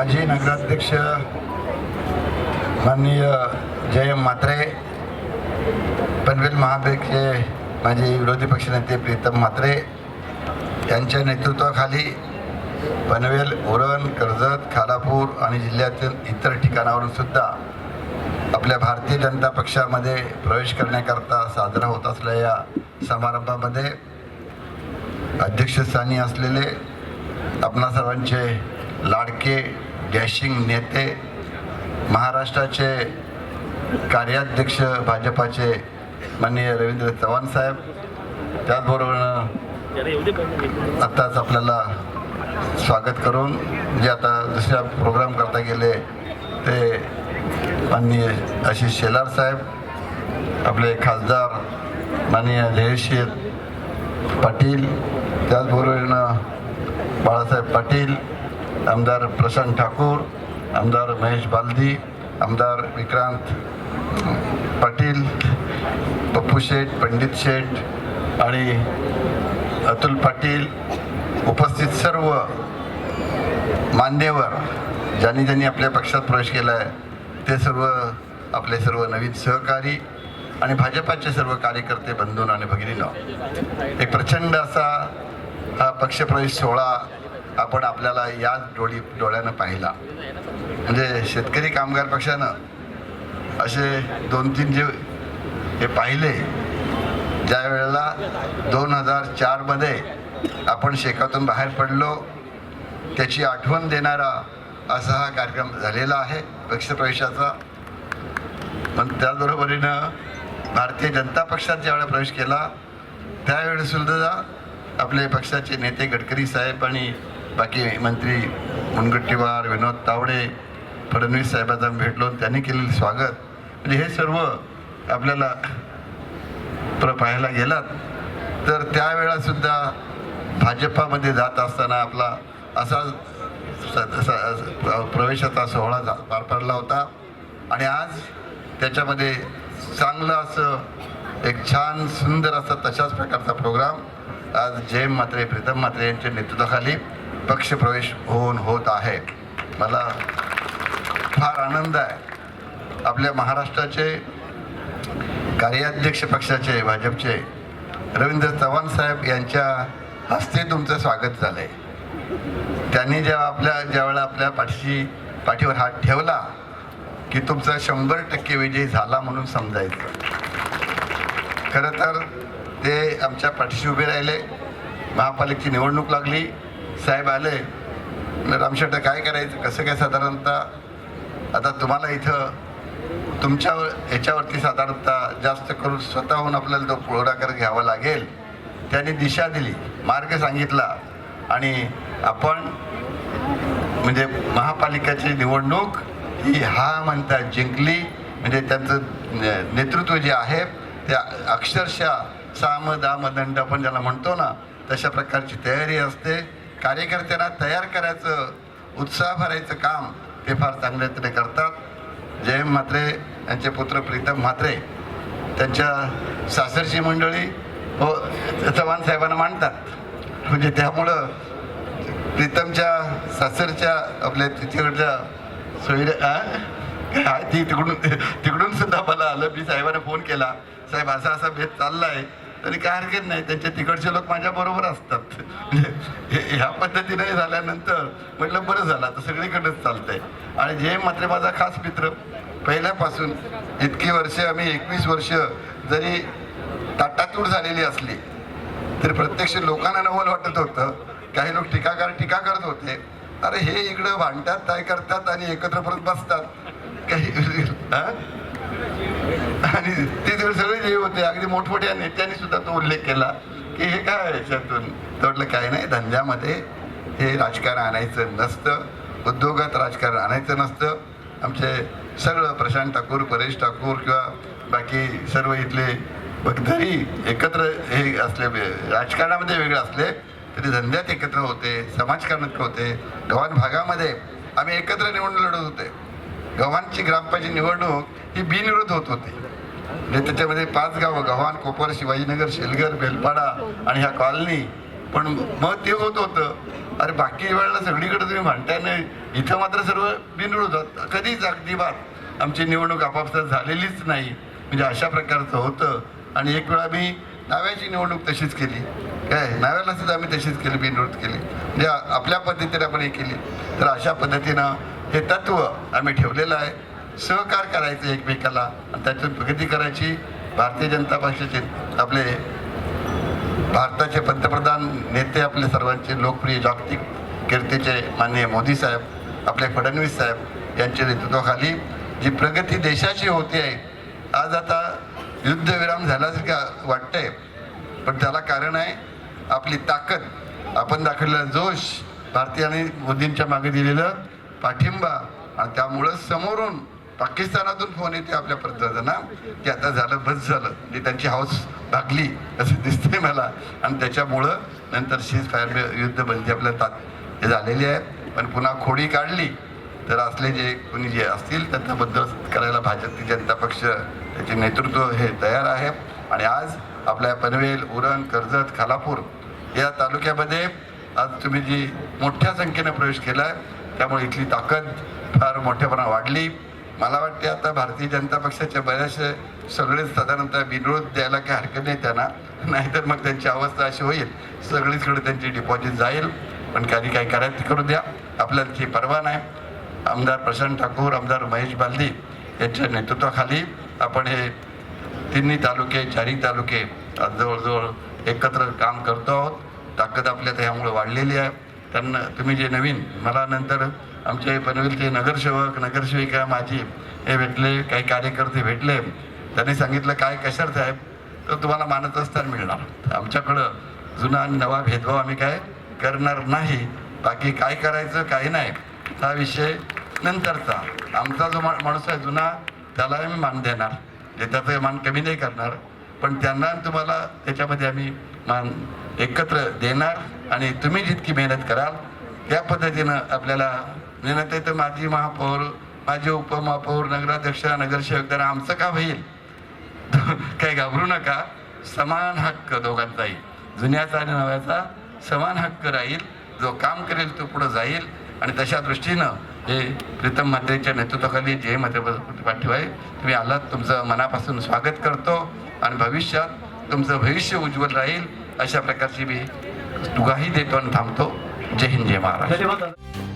माजी नगराध्यक्ष माननीय जयम म्हात्रे पनवेल महाबेकचे माझे विरोधी पक्षनेते प्रीतम म्हात्रे यांच्या नेतृत्वाखाली पनवेल उरण कर्जत खालापूर आणि जिल्ह्यातील इतर ठिकाणावरून सुद्धा आपल्या भारतीय जनता पक्षामध्ये प्रवेश करण्याकरता साजरा होत असलेल्या या समारंभामध्ये अध्यक्षस्थानी असलेले आपणा सर्वांचे लाडके डॅशिंग नेते महाराष्ट्राचे कार्याध्यक्ष भाजपाचे माननीय रवींद्र चव्हाण साहेब. त्याचबरोबर आत्ताच आपल्याला स्वागत करून जे आता दुसऱ्या प्रोग्राम करता गेले ते माननीय आशिष शेलार साहेब आपले खासदार माननीय जयशीर पाटील त्याचबरोबरीनं बाळासाहेब पाटील आमदार प्रशांत ठाकूर आमदार महेश बालदी आमदार विक्रांत पाटील पप्पू शेठ पंडित शेठ आणि अतुल पाटील उपस्थित सर्व मान्यवर ज्यांनी ज्यांनी आपल्या पक्षात प्रवेश केला आहे ते सर्व आपले सर्व नवीन सहकारी आणि भाजपाचे सर्व कार्यकर्ते बंधून आणि भगिनीनं एक प्रचंड असा हा पक्षप्रवेश सोहळा आपण आपल्याला याच डोळी डोळ्यानं पाहिला. म्हणजे शेतकरी कामगार पक्षानं असे दोन तीन जे हे पाहिले ज्या वेळेला दोन हजार चारमध्ये आपण शेकातून बाहेर पडलो त्याची आठवण देणारा असा हा कार्यक्रम झालेला आहे पक्षप्रवेशाचा. पण त्याचबरोबरीनं भारतीय जनता पक्षात ज्यावेळेला प्रवेश केला त्यावेळी सुद्धा आपले पक्षाचे नेते गडकरी साहेब आणि बाकी मंत्री मुनगट्टीवार विनोद तावडे फडणवीस साहेबांना भेटलो त्यांनी केलेलं स्वागत. म्हणजे हे सर्व आपल्याला प्र पाहायला गेलात. तर त्यावेळासुद्धा भाजपामध्ये जात असताना आपला असा प्रवेशाचा सोहळा झा- पार पडला होता. आणि आज त्याच्यामध्ये चांगलं असं एक छान सुंदर असा तशाच प्रकारचा प्रोग्राम. आज जयम मात्रे प्रीतम मात्रे यांच्या नेतृत्वाखाली पक्ष प्रवेश होऊन होत आहे. मला फार आनंद आहे. आपल्या महाराष्ट्राचे कार्याध्यक्ष पक्षाचे भाजपचे रवींद्र चव्हाण साहेब यांच्या हस्ते तुमचं स्वागत झालंय. त्यांनी जेव्हा आपल्या ज्यावेळेला आपल्या पाठीशी पाठीवर हात ठेवला की तुमचा शंभर टक्के विजय झाला म्हणून समजायचं. खरं तर ते आमच्या पाठीशी उभे राहिले. महापालिकेची निवडणूक लागली. साहेब आले. रामशेठ काय करायचं? कसं काय साधारणतः? आता तुम्हाला इथं तुमच्या याच्यावरती साधारणतः जास्त करून स्वतःहून आपल्याला तो पुढाकार घ्यावा लागेल. त्यांनी दिशा दिली मार्ग सांगितला. आणि आपण म्हणजे महापालिकेची निवडणूक ही हा म्हणतात जिंकली. म्हणजे त्यांचं नेतृत्व जे आहे ते अक्षरशः साम दाम दंड आपण ज्याला म्हणतो ना तशा प्रकारची तयारी असते. कार्यकर्त्यांना तयार करायचं उत्साह भरायचं काम ते फार चांगल्या रीतीने करतात. जयम म्हात्रे यांचे पुत्र प्रीतम म्हात्रे त्यांच्या सासरची मंडळी व चव्हाण साहेबांना मांडतात म्हणजे त्यामुळं प्रीतमच्या सासरच्या आपल्या तिच्याकडच्या सोयरे काय ती तिकडून तिकडून सुद्धा मला आलं. मी साहेबांना फोन केला. साहेब असा असा भेद आहे तरी काय हरकत नाही. त्यांच्या तिकडचे लोक माझ्या बरोबर असतात. ह्या पद्धतीने झाल्यानंतर म्हटलं बरं झालं आता सगळीकडेच चालतंय. आणि जे मात्र माझा खास मित्र पहिल्यापासून इतकी वर्ष आम्ही एकवीस वर्ष जरी ताटातूट झालेली असली तरी प्रत्यक्ष लोकांना नवल वाटत होतं. काही लोक टीकाकार टीका करत होते. अरे हे इकडं भांडतात काय करतात आणि एकत्र परत बसतात. काही आणि होते अगदी मोठमोठ्या नेत्यांनी सुद्धा तो उल्लेख केला की हे काय याच्यातून? तर म्हटलं काय नाही धंद्यामध्ये हे राजकारण आणायचं नसतं. उद्योगात राजकारण आणायचं नसतं. आमचे सगळं प्रशांत ठाकूर परेश ठाकूर किंवा बाकी सर्व इथले भक्तरी एकत्र हे असले राजकारणामध्ये वेगळे असले तरी धंद्यात एकत्र होते समाजकारणात होते. गव्हाण भागामध्ये आम्ही एकत्र निवडणूक लढत होते. गव्हाणची ग्रामपंचायत निवडणूक ही बिनविरोध होत होती. म्हणजे त्याच्यामध्ये पाच गावं गव्हाण कोपर शिवाजीनगर शेलगर बेलपाडा आणि ह्या कॉलनी. पण मग ते होत होतं. अरे बाकी वेळेला सगळीकडे तुम्ही म्हणताय नाही इथं मात्र सर्व बिनरूच होत कधीच अगदी बात आमची निवडणूक आपापसात झालेलीच नाही. म्हणजे अशा प्रकारचं होतं. आणि एक वेळा मी नाव्याची निवडणूक तशीच केली. काय? नाव्याला सुद्धा आम्ही तशीच केली बिनरूत केली. म्हणजे आपल्या पद्धतीने आपण हे केली. तर अशा पद्धतीनं हे तत्व आम्ही ठेवलेलं आहे. सहकार करायचं एकमेकाला. आणि त्यातून प्रगती करायची भारतीय जनता पक्षाचे आपले भारताचे पंतप्रधान नेते आपले सर्वांचे लोकप्रिय जागतिक कीर्तीचे माननीय मोदी साहेब आपले फडणवीस साहेब यांच्या नेतृत्वाखाली जी प्रगती देशाची होते आहे आज आता युद्धविराम झाल्यासारखं वाटतंय. पण त्याला कारण आहे आपली ताकद. आपण दाखवलेला जोश भारतीयांनी मोदींच्या मागे दिलेलं पाठिंबा आणि त्यामुळं समोरून पाकिस्तानातून फोन येते आपल्या पंतप्रधानांना की आता झालं बस झालं. म्हणजे त्यांची हाऊस भागली असं दिसतंय मला. आणि त्याच्यामुळं नंतर सीज फायर युद्धबंदी आपल्या तात हे झालेली आहे. पण पुन्हा खोडी काढली. तर असले जे कोणी जे असतील त्यांच्याबद्दल करायला भाजपची जनता पक्ष त्याचे नेतृत्व हे तयार आहे. आणि आज आपल्या पनवेल उरण कर्जत खालापूर या तालुक्यामध्ये आज तुम्ही जी मोठ्या संख्येने प्रवेश केला आहे त्यामुळे इथली ताकद फार मोठ्यापणा वाढली. मला वाटते आता भारतीय जनता पक्षाच्या बऱ्याचशे सगळेच साधारणतः बिनरोध द्यायला काही हरकत नाही त्यांना. नाहीतर मग त्यांची अवस्था अशी होईल. सगळीचकडे त्यांची डिपॉझिट जाईल. पण काही काही करायचं करू द्या. आपल्याला ती परवा नाही. आमदार प्रशांत ठाकूर आमदार महेश बालदी यांच्या नेतृत्वाखाली आपण हे तिन्ही तालुके चारही तालुके आज जवळजवळ एकत्र काम करतो आहोत. ताकद आपल्या त्यामुळे वाढलेली आहे. त्यांना तुम्ही जे नवीन मला नंतर आमचे पनवेलचे नगरसेवक नगरसेविका माझी हे भेटले काही कार्यकर्ते भेटले. त्यांनी सांगितलं काय कशार साहेब? तर तुम्हाला मानतस्थान मिळणार. आमच्याकडं जुना आणि नवा भेदभाव आम्ही काय करणार नाही. बाकी काय करायचं काही नाही. हा विषय नंतरचा. आमचा जो मा- माणूस आहे जुना त्याला आम्ही मान देणार. त्याचं मान कमी नाही करणार. पण त्यांना तुम्हाला त्याच्यामध्ये आम्ही मान एकत्र देणार आणि तुम्ही जितकी मेहनत कराल त्या पद्धतीनं आपल्याला मेहनत तर माझी महापौर माझे उपमहापौर नगराध्यक्ष नगरसेवक तर आमचं का होईल? काही घाबरू नका. समान हक्क दोघांचाही जुन्याचा आणि नव्याचा समान हक्क राहील. जो काम करेल तो पुढं जाईल. आणि तशा दृष्टीनं हे प्रीतम म्हात्रेच्या नेतृत्वाखाली जे मते पाठीव आहे तुम्ही आलात तुमचं मनापासून स्वागत करतो. आणि भविष्यात तुमचं भविष्य उज्ज्वल राहील. अशा प्रकारची मी दुगाही देतो आणि थांबतो. जय हिंद जय महाराष्ट्र. धन्यवाद.